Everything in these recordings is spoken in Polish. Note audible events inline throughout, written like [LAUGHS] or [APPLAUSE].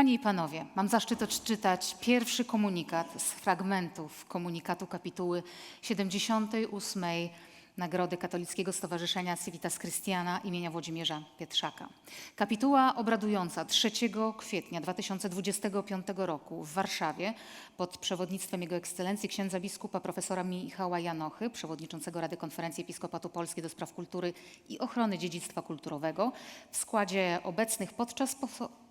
Panie i Panowie, mam zaszczyt odczytać pierwszy komunikat z fragmentów komunikatu kapituły 78. Nagrody Katolickiego Stowarzyszenia Civitas Christiana imienia Włodzimierza Pietrzaka. Kapituła obradująca 3 kwietnia 2025 roku w Warszawie pod przewodnictwem Jego Ekscelencji księdza biskupa profesora Michała Janochy, przewodniczącego Rady Konferencji Episkopatu Polski do Spraw Kultury i Ochrony Dziedzictwa Kulturowego w składzie obecnych podczas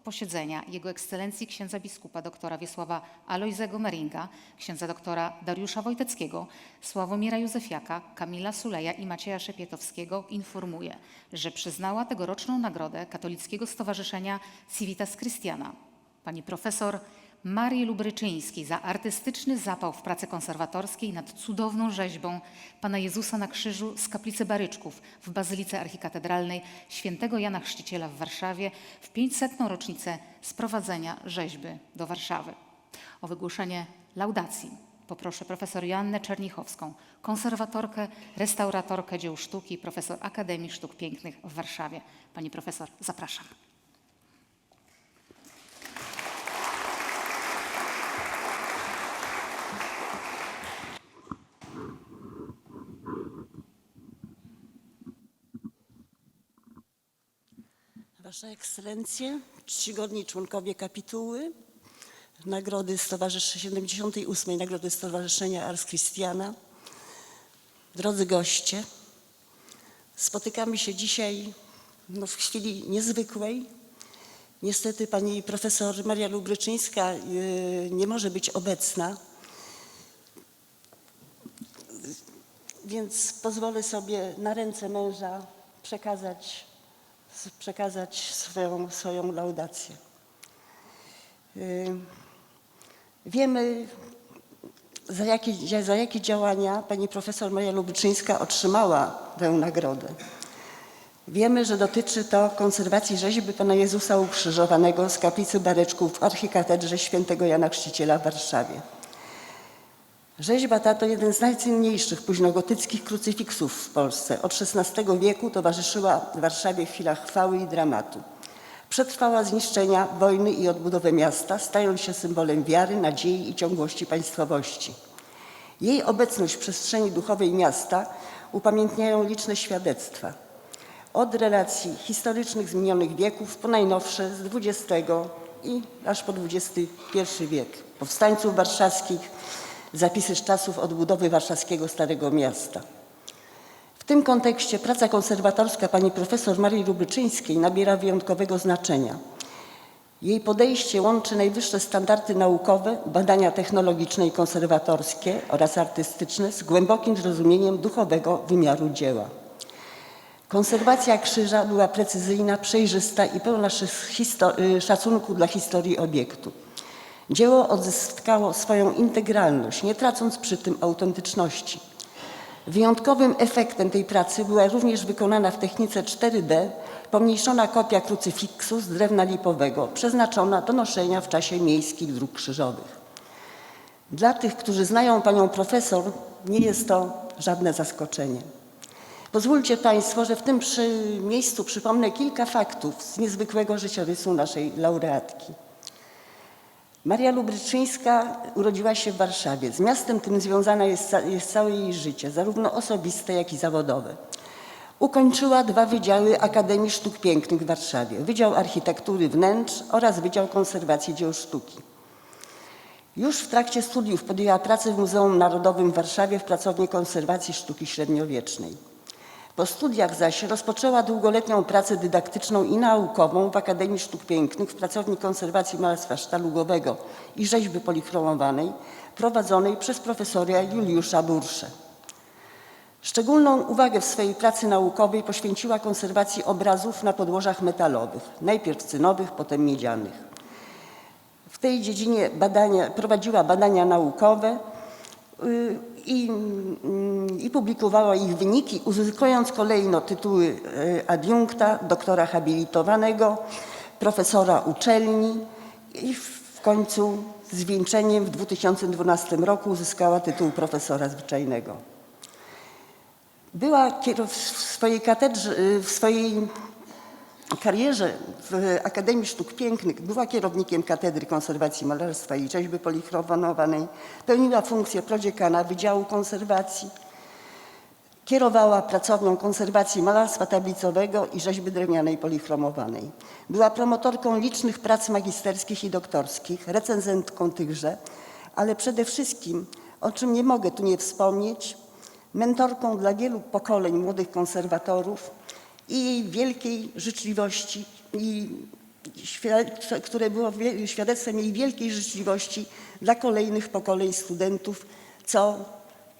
posiedzenia Jego Ekscelencji księdza biskupa doktora Wiesława Alojzego Meringa, księdza doktora Dariusza Wojteckiego, Sławomira Józefiaka, Kamila Suleja i Macieja Szepietowskiego informuje, że przyznała tegoroczną nagrodę Katolickiego Stowarzyszenia Civitas Christiana. Pani profesor Marii Lubryczyńskiej za artystyczny zapał w pracy konserwatorskiej nad cudowną rzeźbą Pana Jezusa na krzyżu z kaplicy Baryczków w Bazylice Archikatedralnej świętego Jana Chrzciciela w Warszawie w 500. rocznicę sprowadzenia rzeźby do Warszawy. O wygłoszenie laudacji poproszę profesor Joannę Czernichowską, konserwatorkę, restauratorkę dzieł sztuki, profesor Akademii Sztuk Pięknych w Warszawie. Pani profesor, zapraszam. Wasza Ekscelencje, czcigodni członkowie kapituły, Nagrody Stowarzyszenia 78. Nagrody Stowarzyszenia Ars Christiana, drodzy goście, spotykamy się dzisiaj no, w chwili niezwykłej. Niestety pani profesor Maria Lubryczyńska yy, nie może być obecna, więc pozwolę sobie na ręce męża przekazać przekazać swoją, swoją laudację. Y, Wiemy, za jakie, za jakie działania pani profesor Maria Lubyczyńska otrzymała tę nagrodę. Wiemy, że dotyczy to konserwacji rzeźby Pana Jezusa Ukrzyżowanego z kaplicy Bareczków w archikatedrze świętego Jana Chrzciciela w Warszawie. Rzeźba ta to jeden z najcenniejszych późnogotyckich krucyfiksów w Polsce. Od XVI wieku towarzyszyła Warszawie w chwilach chwały i dramatu. Przetrwała zniszczenia, wojny i odbudowę miasta, stając się symbolem wiary, nadziei i ciągłości państwowości. Jej obecność w przestrzeni duchowej miasta upamiętniają liczne świadectwa. Od relacji historycznych z minionych wieków po najnowsze z XX i aż po XXI wiek. Powstańców warszawskich, zapisy z czasów odbudowy warszawskiego Starego Miasta. W tym kontekście praca konserwatorska pani profesor Marii Lubyczyńskiej nabiera wyjątkowego znaczenia. Jej podejście łączy najwyższe standardy naukowe, badania technologiczne i konserwatorskie oraz artystyczne z głębokim zrozumieniem duchowego wymiaru dzieła. Konserwacja krzyża była precyzyjna, przejrzysta i pełna szacunku dla historii obiektu. Dzieło odzyskało swoją integralność, nie tracąc przy tym autentyczności. Wyjątkowym efektem tej pracy była również wykonana w technice 4D pomniejszona kopia krucyfiksu z drewna lipowego, przeznaczona do noszenia w czasie miejskich dróg krzyżowych. Dla tych, którzy znają panią profesor, nie jest to żadne zaskoczenie. Pozwólcie Państwo, że w tym przy miejscu przypomnę kilka faktów z niezwykłego życiorysu naszej laureatki. Maria Lubryczyńska urodziła się w Warszawie. Z miastem tym związana jest, jest całe jej życie, zarówno osobiste, jak i zawodowe. Ukończyła dwa wydziały Akademii Sztuk Pięknych w Warszawie. Wydział Architektury Wnętrz oraz Wydział Konserwacji Dzieł Sztuki. Już w trakcie studiów podjęła pracę w Muzeum Narodowym w Warszawie w pracowni konserwacji sztuki średniowiecznej. Po studiach zaś rozpoczęła długoletnią pracę dydaktyczną i naukową w Akademii Sztuk Pięknych w pracowni konserwacji malarstwa sztalugowego i rzeźby polichromowanej prowadzonej przez profesora Juliusza Burszę. Szczególną uwagę w swojej pracy naukowej poświęciła konserwacji obrazów na podłożach metalowych, najpierw cynowych, potem miedzianych. W tej dziedzinie badania, prowadziła badania naukowe i, i publikowała ich wyniki, uzyskując kolejno tytuły y, adiunkta, doktora habilitowanego, profesora uczelni i w końcu z wieńczeniem w 2012 roku uzyskała tytuł profesora zwyczajnego. Była w swojej katedrze, y, w swojej karierze w Akademii Sztuk Pięknych była kierownikiem Katedry Konserwacji Malarstwa i Rzeźby Polichromowanej, pełniła funkcję prodziekana Wydziału Konserwacji, Kierowała pracownią konserwacji malarstwa tablicowego i rzeźby drewnianej polichromowanej. Była promotorką licznych prac magisterskich i doktorskich, recenzentką tychże, ale przede wszystkim, o czym nie mogę tu nie wspomnieć, mentorką dla wielu pokoleń młodych konserwatorów i jej wielkiej życzliwości, i które było świadectwem jej wielkiej życzliwości dla kolejnych pokoleń studentów, co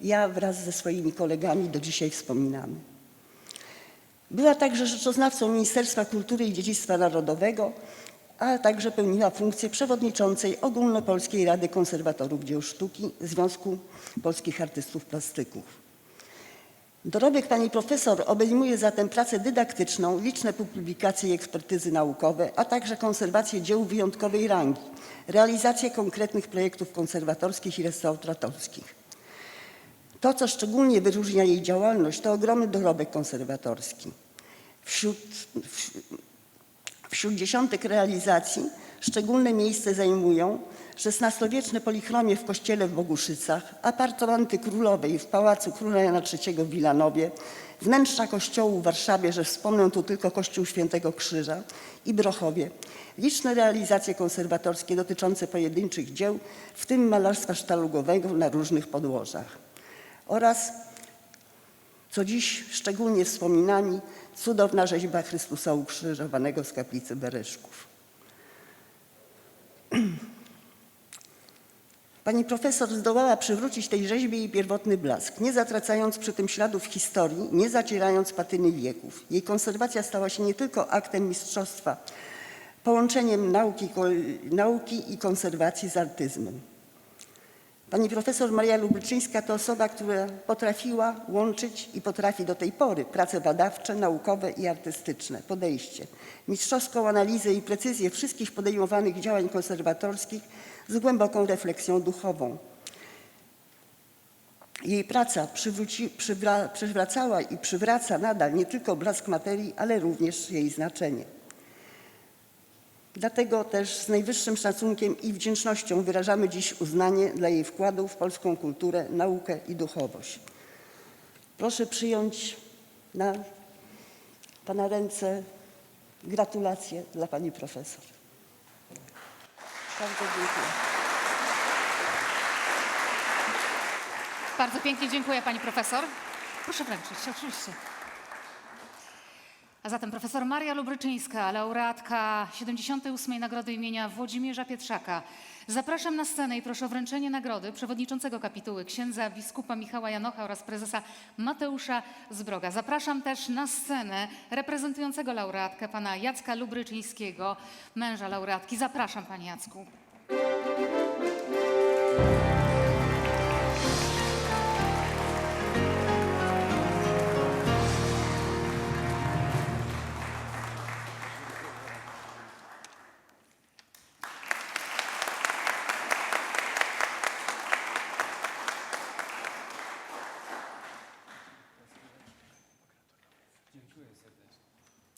ja wraz ze swoimi kolegami do dzisiaj wspominamy. Była także rzeczoznawcą Ministerstwa Kultury i Dziedzictwa Narodowego, a także pełniła funkcję przewodniczącej Ogólnopolskiej Rady Konserwatorów Dzieł Sztuki Związku Polskich Artystów Plastyków. Dorobek pani profesor obejmuje zatem pracę dydaktyczną, liczne publikacje i ekspertyzy naukowe, a także konserwację dzieł wyjątkowej rangi, realizację konkretnych projektów konserwatorskich i restauratorskich. To, co szczególnie wyróżnia jej działalność, to ogromny dorobek konserwatorski. Wśród, wśród dziesiątek realizacji szczególne miejsce zajmują XVI-wieczne polichromie w kościele w Boguszycach, apartamenty królowej w Pałacu Króla Jana III w Wilanowie, wnętrza kościołu w Warszawie, że wspomnę tu tylko kościół Świętego Krzyża i Brochowie, liczne realizacje konserwatorskie dotyczące pojedynczych dzieł, w tym malarstwa sztalugowego na różnych podłożach. Oraz, co dziś szczególnie wspominani, cudowna rzeźba Chrystusa ukrzyżowanego z kaplicy Bereszków. [CLEARS THROAT] Pani profesor zdołała przywrócić tej rzeźbie jej pierwotny blask, nie zatracając przy tym śladów historii, nie zacierając patyny wieków. Jej konserwacja stała się nie tylko aktem mistrzostwa, połączeniem nauki, nauki i konserwacji z artyzmem. Pani profesor Maria Lubryczyńska to osoba, która potrafiła łączyć i potrafi do tej pory prace badawcze, naukowe i artystyczne, podejście, mistrzowską analizę i precyzję wszystkich podejmowanych działań konserwatorskich z głęboką refleksją duchową. Jej praca przywróci, przywra, przywracała i przywraca nadal nie tylko blask materii, ale również jej znaczenie. Dlatego też z najwyższym szacunkiem i wdzięcznością wyrażamy dziś uznanie dla jej wkładu w polską kulturę, naukę i duchowość. Proszę przyjąć na Pana ręce gratulacje dla Pani Profesor. Bardzo dziękuję. Bardzo pięknie dziękuję pani profesor. Proszę wręczyć, oczywiście. A zatem profesor Maria Lubryczyńska, laureatka 78. Nagrody imienia Włodzimierza Pietrzaka. Zapraszam na scenę i proszę o wręczenie nagrody przewodniczącego kapituły księdza biskupa Michała Janocha oraz prezesa Mateusza Zbroga. Zapraszam też na scenę reprezentującego laureatkę pana Jacka Lubryczyńskiego, męża laureatki. Zapraszam panie Jacku.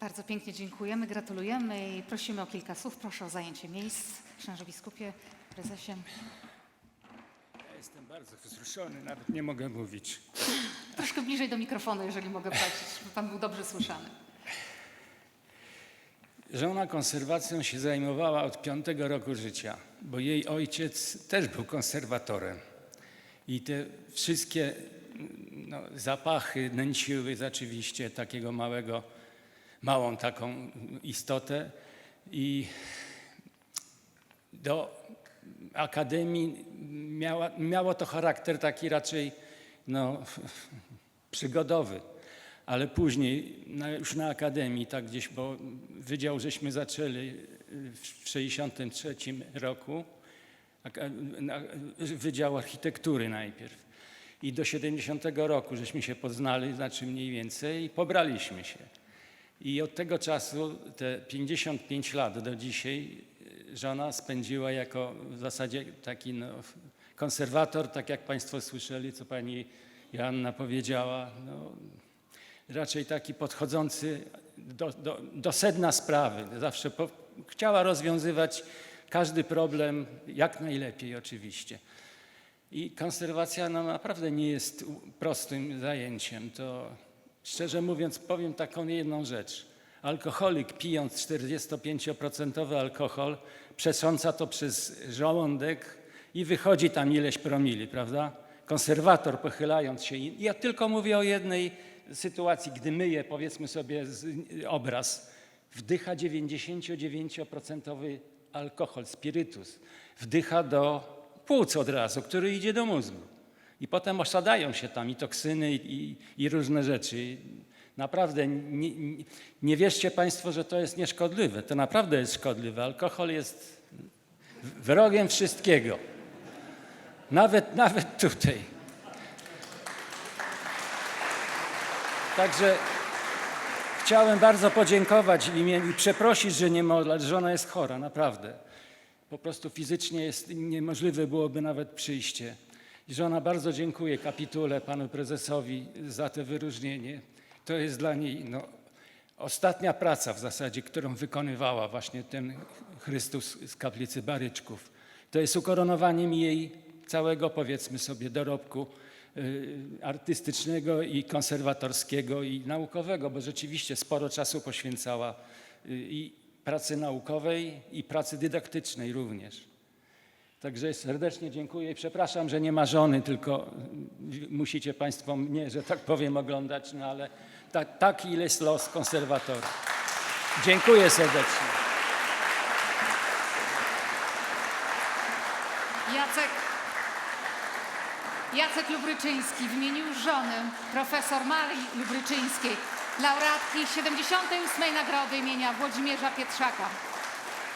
Bardzo pięknie dziękujemy, gratulujemy i prosimy o kilka słów. Proszę o zajęcie miejsc. Księże biskupie, prezesie. Ja jestem bardzo wzruszony, nawet nie mogę mówić. Troszkę bliżej do mikrofonu, jeżeli mogę prosić, by pan był dobrze słyszany. Żona konserwacją się zajmowała od piątego roku życia, bo jej ojciec też był konserwatorem. I te wszystkie no, zapachy nęciły rzeczywiście takiego małego, małą taką istotę. I do akademii miała, miało to charakter taki raczej no, [LAUGHS] przygodowy. Ale później, już na akademii, tak gdzieś, bo wydział żeśmy zaczęli y, w 63 roku, Wydział Architektury najpierw. I do 70 roku żeśmy się poznali, znaczy mniej więcej, i pobraliśmy się. I od tego czasu, te 55 lat do dzisiaj, y, żona spędziła jako w zasadzie taki no, konserwator, tak jak Państwo słyszeli, co Pani Joanna powiedziała, no, raczej taki podchodzący do, do, do sedna sprawy. Zawsze po, chciała rozwiązywać każdy problem jak najlepiej oczywiście. I konserwacja no, naprawdę nie jest prostym zajęciem. To szczerze mówiąc powiem taką jedną rzecz. Alkoholik pijąc 45% alkohol przesąca to przez żołądek i wychodzi tam ileś promili, prawda? Konserwator pochylając się, ja tylko mówię o jednej sytuacji, gdy myję powiedzmy sobie obraz, wdycha 99% alkohol, spirytus, wdycha do płuc od razu, który idzie do mózgu. I potem osadają się tam i toksyny, i, i, różne rzeczy. Naprawdę nie, nie, wierzcie Państwo, że to jest nieszkodliwe. To naprawdę jest szkodliwe. Alkohol jest wrogiem wszystkiego. Nawet, nawet tutaj. Także chciałem bardzo podziękować i przeprosić, że nie że żona jest chora, naprawdę. Po prostu fizycznie jest niemożliwe byłoby nawet przyjście. I żona bardzo dziękuję kapitule, panu prezesowi za to wyróżnienie. To jest dla niej no, ostatnia praca w zasadzie, którą wykonywała właśnie ten Chrystus z kaplicy Baryczków. To jest ukoronowaniem jej całego, powiedzmy sobie, dorobku y, artystycznego i konserwatorskiego i naukowego, bo rzeczywiście sporo czasu poświęcała y, i pracy naukowej i pracy dydaktycznej również. Także serdecznie dziękuję i przepraszam, że nie ma żony, tylko musicie Państwo mnie, że tak powiem, oglądać, no ale ta, taki jest los konserwatora. Dziękuję serdecznie. Jacek, Jacek Lubryczyński w imieniu żony profesor Marii Lubryczyńskiej, laureatki 78. Nagrody imienia Włodzimierza Pietrzaka.